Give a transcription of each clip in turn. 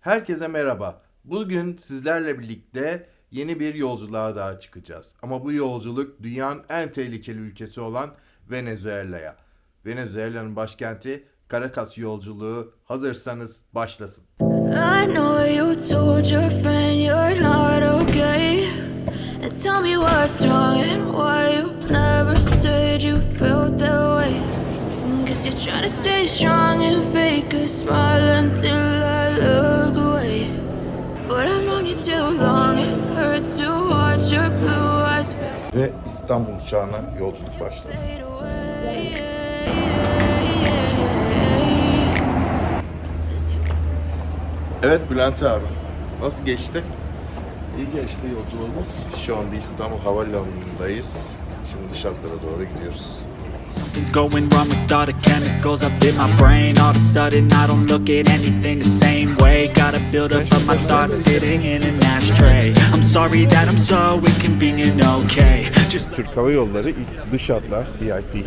Herkese merhaba. Bugün sizlerle birlikte yeni bir yolculuğa daha çıkacağız. Ama bu yolculuk dünyanın en tehlikeli ülkesi olan Venezuela'ya. Venezuela'nın başkenti Caracas yolculuğu hazırsanız başlasın. I know you told your friend you're not okay. And tell me what's wrong and why you never said you. You're trying to stay strong and fake a smile until I look away. But I've known you too long, it hurts to watch your blue eyes Ve İstanbul uçağına yolculuk başladı. Evet Bülent abi. Nasıl geçti? İyi geçti yolculuğumuz. Şu anda İstanbul Havalimanı'ndayız. Şimdi dışarılara doğru gidiyoruz. Something's going wrong with all the chemicals up in my brain. All of a sudden I don't look at anything the same way. Gotta build up of my thoughts sitting in an ashtray. I'm sorry that I'm so inconvenient, okay. Just Türk Hava Yolları dış hatlar CIP.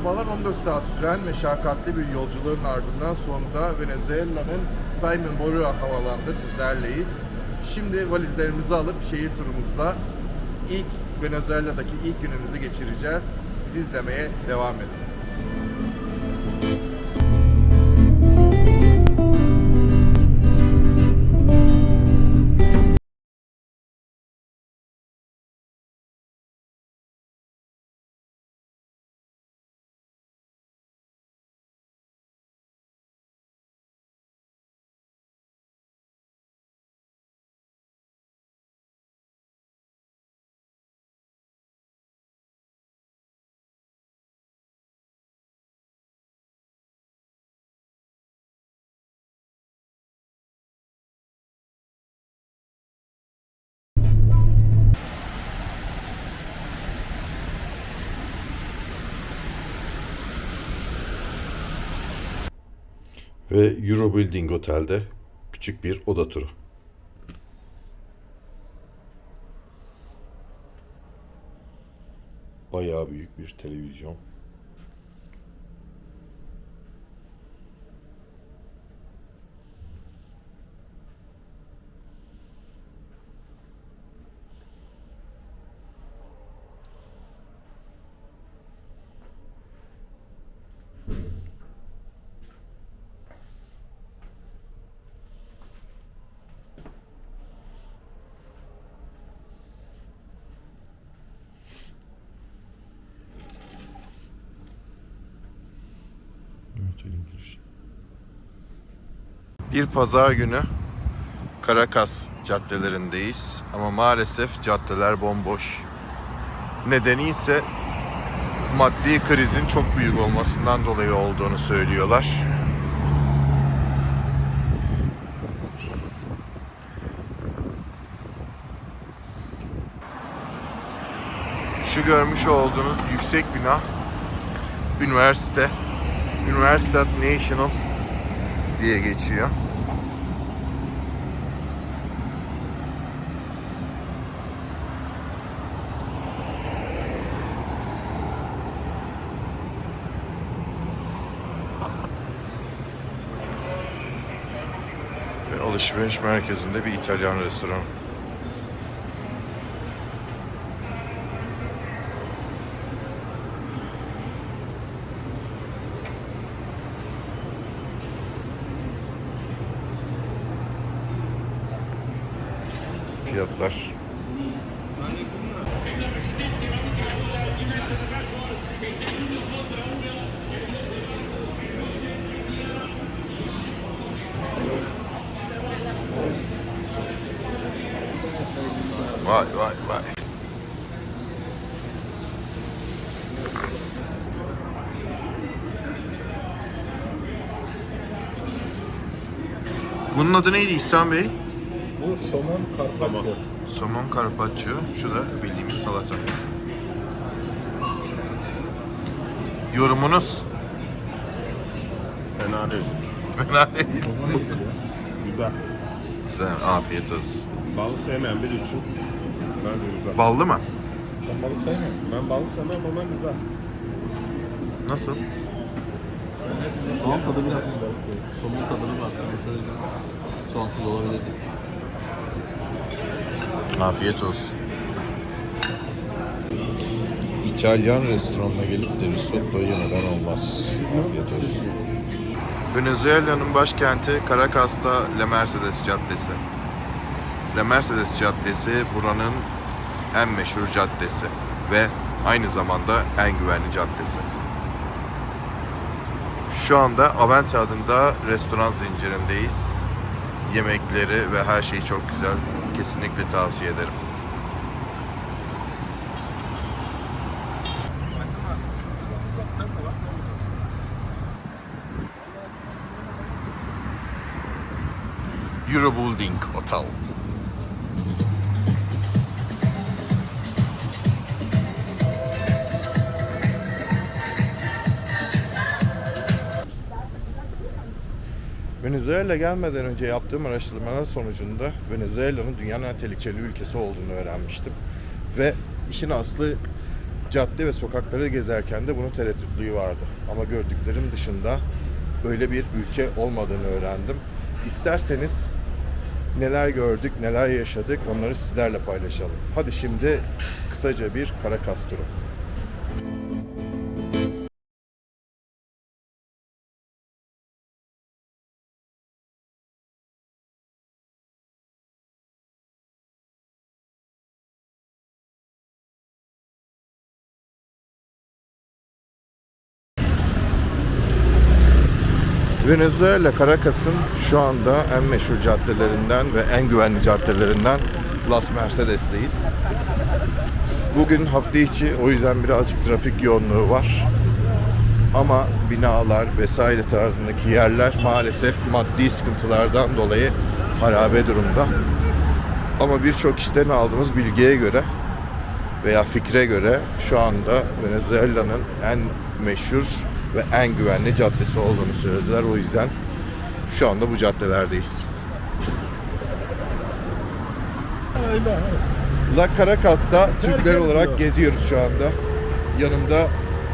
way. Merhabalar 14 saat süren meşakkatli bir yolculuğun ardından sonunda Venezuela'nın Simon Bolívar havalanında sizlerleyiz. Şimdi valizlerimizi alıp şehir turumuzla ilk Venezuela'daki ilk günümüzü geçireceğiz. Bizi izlemeye devam edin. Ve Euro Building Otel'de küçük bir oda turu. Bayağı büyük bir televizyon. Bir pazar günü Caracas caddelerindeyiz ama maalesef caddeler bomboş. Nedeni ise maddi krizin çok büyük olmasından dolayı olduğunu söylüyorlar. Şu görmüş olduğunuz yüksek bina üniversite. Universitat National diye geçiyor. Ve alışveriş merkezinde bir İtalyan restoranı. yaptılar. Vay vay vay. Bunun adı neydi İhsan Bey? Bu somon karpaklı. Tamam. Somon carpaccio. Şu da bildiğimiz salata. Yorumunuz? Fena değil. Fena değil. Güzel. Güzel, afiyet olsun. Balık sevmeyen biri için bence güzel. Ballı mı? Ben balık sevmiyorum. Ben balık sevmem ama güzel. Nasıl? Soğan tadı biraz somun tadını bastırmış yüzden soğansız olabilirdi. Afiyet olsun. İtalyan restoranına gelip de risotto yemeden olmaz. Afiyet olsun. Venezuela'nın başkenti Caracas'ta La Mercedes Caddesi. La Mercedes Caddesi buranın en meşhur caddesi ve aynı zamanda en güvenli caddesi. Şu anda Avente adında restoran zincirindeyiz. Yemekleri ve her şey çok güzel. Kesinlikle tavsiye ederim. Eurobuilding Hotel. Venezuela gelmeden önce yaptığım araştırmalar sonucunda Venezuela'nın dünyanın en tehlikeli ülkesi olduğunu öğrenmiştim. Ve işin aslı cadde ve sokakları gezerken de bunun tereddütlüğü vardı. Ama gördüklerim dışında öyle bir ülke olmadığını öğrendim. İsterseniz neler gördük, neler yaşadık onları sizlerle paylaşalım. Hadi şimdi kısaca bir Caracas turu. Venezuela Caracas'ın şu anda en meşhur caddelerinden ve en güvenli caddelerinden Las Mercedes'teyiz. Bugün hafta içi o yüzden birazcık trafik yoğunluğu var. Ama binalar vesaire tarzındaki yerler maalesef maddi sıkıntılardan dolayı harabe durumda. Ama birçok işten aldığımız bilgiye göre veya fikre göre şu anda Venezuela'nın en meşhur ve en güvenli caddesi olduğunu söylediler. O yüzden şu anda bu caddelerdeyiz. La Caracas'ta Türkler olarak geziyoruz şu anda. Yanımda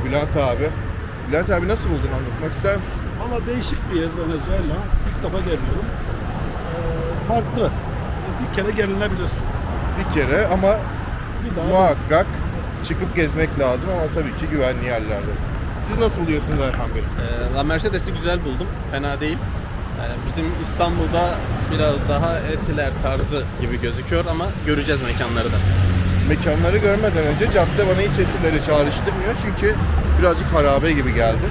Bülent abi. Bülent abi nasıl buldun anlatmak ister misin? Valla değişik bir yer Venezuela. İlk defa geliyorum. Ee, farklı. Bir kere gelinebilir. Bir kere ama Bir daha muhakkak çıkıp gezmek lazım ama tabii ki güvenli yerlerde. Siz nasıl buluyorsunuz Erhan Bey? Ee, La Mercedes'i güzel buldum. Fena değil. Yani bizim İstanbul'da biraz daha etiler tarzı gibi gözüküyor ama göreceğiz mekanları da. Mekanları görmeden önce cadde bana hiç etileri çağrıştırmıyor çünkü birazcık harabe gibi geldi.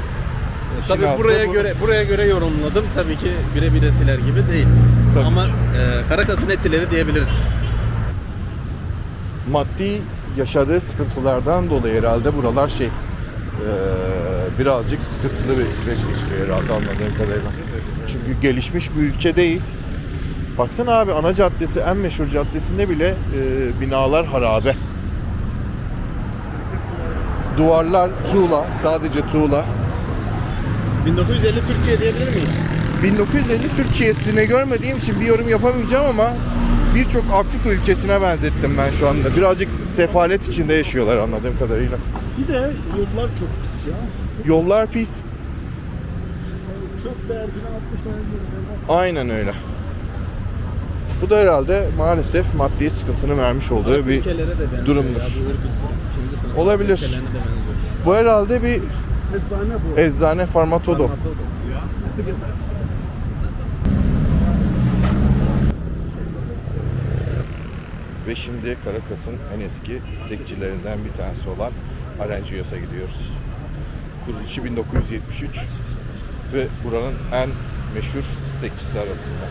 İşin Tabii aslı buraya bu. göre buraya göre yorumladım. Tabii ki birebir etiler gibi değil. Tabii ama ki. e, Karakas'ın etileri diyebiliriz. maddi yaşadığı sıkıntılardan dolayı herhalde buralar şey birazcık sıkıntılı bir süreç geçiriyor herhalde anladığım kadarıyla. Çünkü gelişmiş bir ülke değil. Baksana abi ana caddesi en meşhur caddesinde bile eee, binalar harabe. Duvarlar tuğla, sadece tuğla. 1950 Türkiye diyebilir miyiz? 1950 Türkiye'sini görmediğim için bir yorum yapamayacağım ama birçok Afrika ülkesine benzettim ben şu anda. Birazcık sefalet içinde yaşıyorlar anladığım kadarıyla. Bir de yollar çok pis ya. Yollar pis. Çok derdini atmışlar. Aynen öyle. Bu da herhalde maalesef maddi sıkıntının vermiş olduğu bir de benziyor durumdur. ya, Olabilir. Bu herhalde bir Eczane bu. eczane farmatodo. Ve şimdi Karakas'ın en eski istekçilerinden bir tanesi olan Arencios'a gidiyoruz. Kuruluşu 1973 ve buranın en meşhur istekçisi arasında.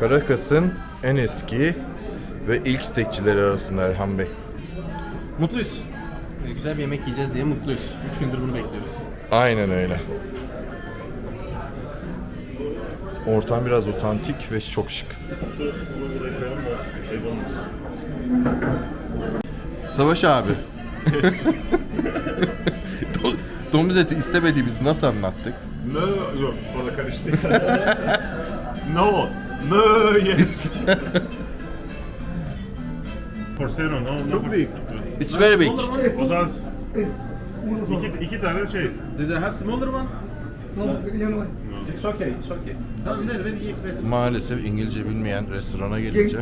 Karakas'ın en eski ve ilk stekçileri arasında Erhan Bey. Mutluyuz. Ee, Güzel bir yemek yiyeceğiz diye mutluyuz. 3 gündür bunu bekliyoruz. Aynen öyle. Ortam biraz otantik ve çok şık. Savaş abi. Do- Domuz eti istemediğimizi nasıl anlattık? Mö yok orada karıştı. no. Mö yes. Porseno no. Çok büyük. It's very big. O zaman iki, iki tane şey. Did I have smaller one? No. It's okay, it's okay. Tamam ver ver iyi ver. Maalesef İngilizce bilmeyen restorana gelince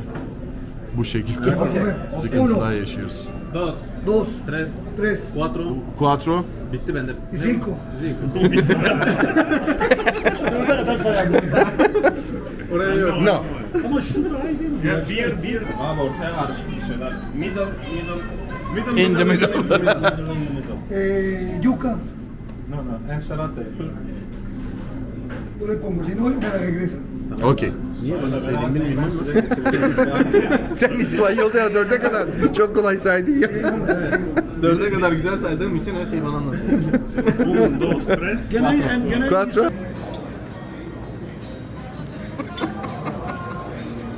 bu şekilde sıkıntılar yaşıyoruz. Dos, Dos, tres, tres cuatro. Quattro. Bitti bende. cinco. Cinco. Oraya yok. No. Ama şu daha iyi değil mi? Ya bir bir. Abi ortaya karışık bir şeyler. Middle, middle. Middle, In the middle. middle, middle, middle. Eh, yuca, No no. Ensalata. yo le pongo. Si no, me la regresa. Okey. Niye bana söylediğimi bilmem Sen İspanyolca ya dörde kadar çok kolay saydın ya. Dörde kadar güzel saydığım için her şeyi bana anlatıyor. Un, dos, tres. Genel,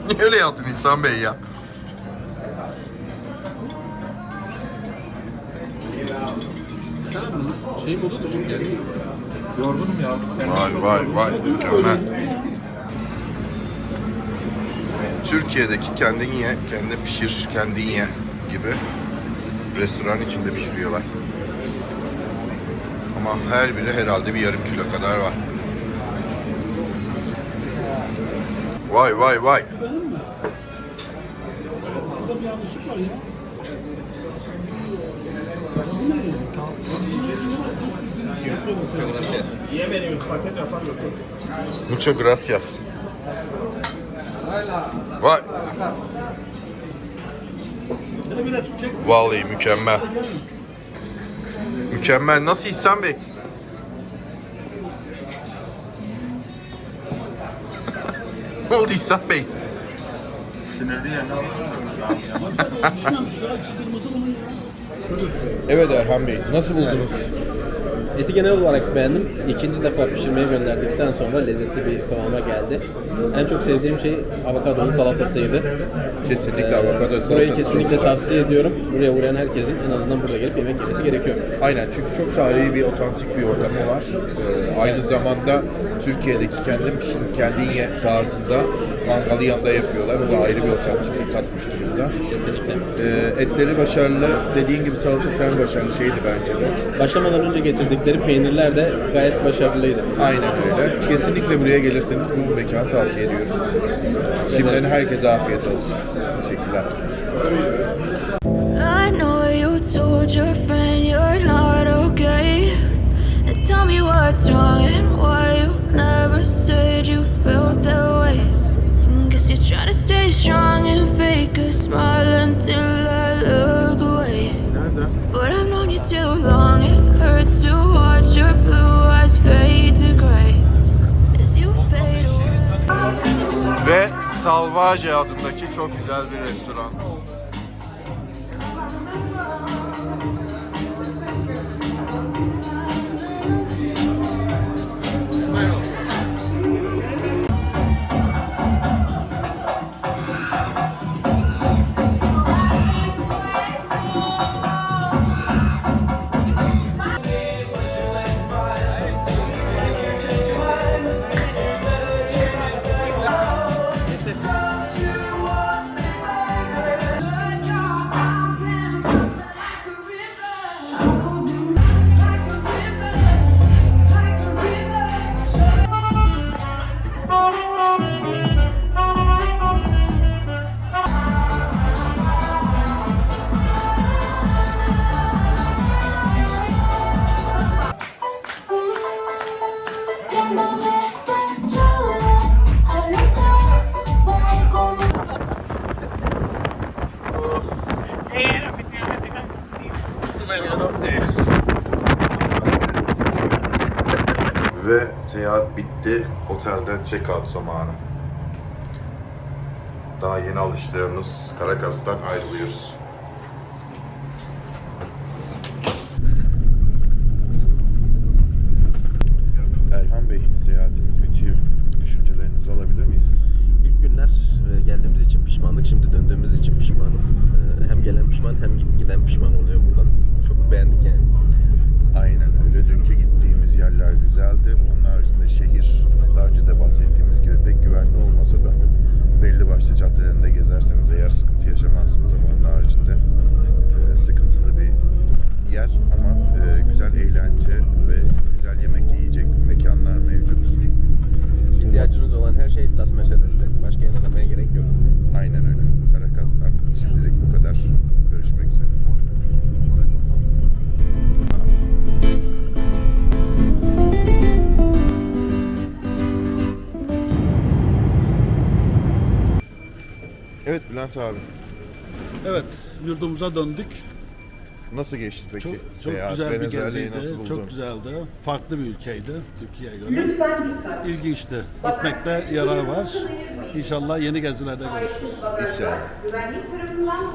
Niye öyle yaptın İhsan Bey ya? Şey modu düşük yani. Yorgunum ya. Vay vay vay mükemmel. Türkiye'deki kendin ye, kendin pişir, kendin ye gibi restoran içinde pişiriyorlar. Ama her biri herhalde bir yarım kilo kadar var. Vay vay vay. burada bir yanlışlık var ya. Muchas gracias. Vay. Vallahi mükemmel. Mükemmel. Nasıl İhsan Bey? Ne oldu İhsan Bey? Sinirli yani. Evet Erhan Bey. Nasıl buldunuz? Eti genel olarak beğendim. İkinci defa pişirmeye gönderdikten sonra lezzetli bir kıvama geldi. En çok sevdiğim şey avokadonun salatasıydı. Kesinlikle avokado Burayı salatası kesinlikle çok tavsiye ediyorum. Buraya uğrayan herkesin en azından burada gelip yemek yemesi gerekiyor. Aynen çünkü çok tarihi bir otantik bir ortamı var. Ee, aynı zamanda Türkiye'deki kendin pişin kendin ye tarzında mangalı yanında yapıyorlar. O da ayrı bir otantiklik katmış durumda. Kesinlikle. Ee, etleri başarılı. Dediğin gibi salata sen başarılı şeydi bence de. Başlamadan önce getirdikleri peynirler de gayet başarılıydı. Aynen öyle. Kesinlikle buraya gelirseniz bu mekanı tavsiye ediyoruz. Şimdiden herkese afiyet olsun. Teşekkürler. I know you told your friend you're not okay. And tell me what's wrong and why you never said you felt that way. Guess you're trying to stay strong and fake a smile Salvaje adındaki çok güzel bir restoran. check-out zamanı. Daha yeni alıştığımız Karakas'tan ayrılıyoruz. Güzel eğlence ve güzel yemek yiyecek mekanlar mevcut. İhtiyacınız olan her şey Las Mercedes'te. Başka yere aramaya gerek yok. Aynen öyle. Karakas'tan şimdilik bu kadar. Görüşmek üzere. Evet Bülent abi. Evet, yurdumuza döndük. Nasıl geçti peki? Çok, çok Seyahat güzel bir geziydi. Çok güzeldi. Farklı bir ülkeydi Türkiye'ye göre. Lütfen dikkat. İlginçti. Gitmekte yarar var. İnşallah yeni gezilerde görüşürüz. İnşallah. Güvenlik tarafından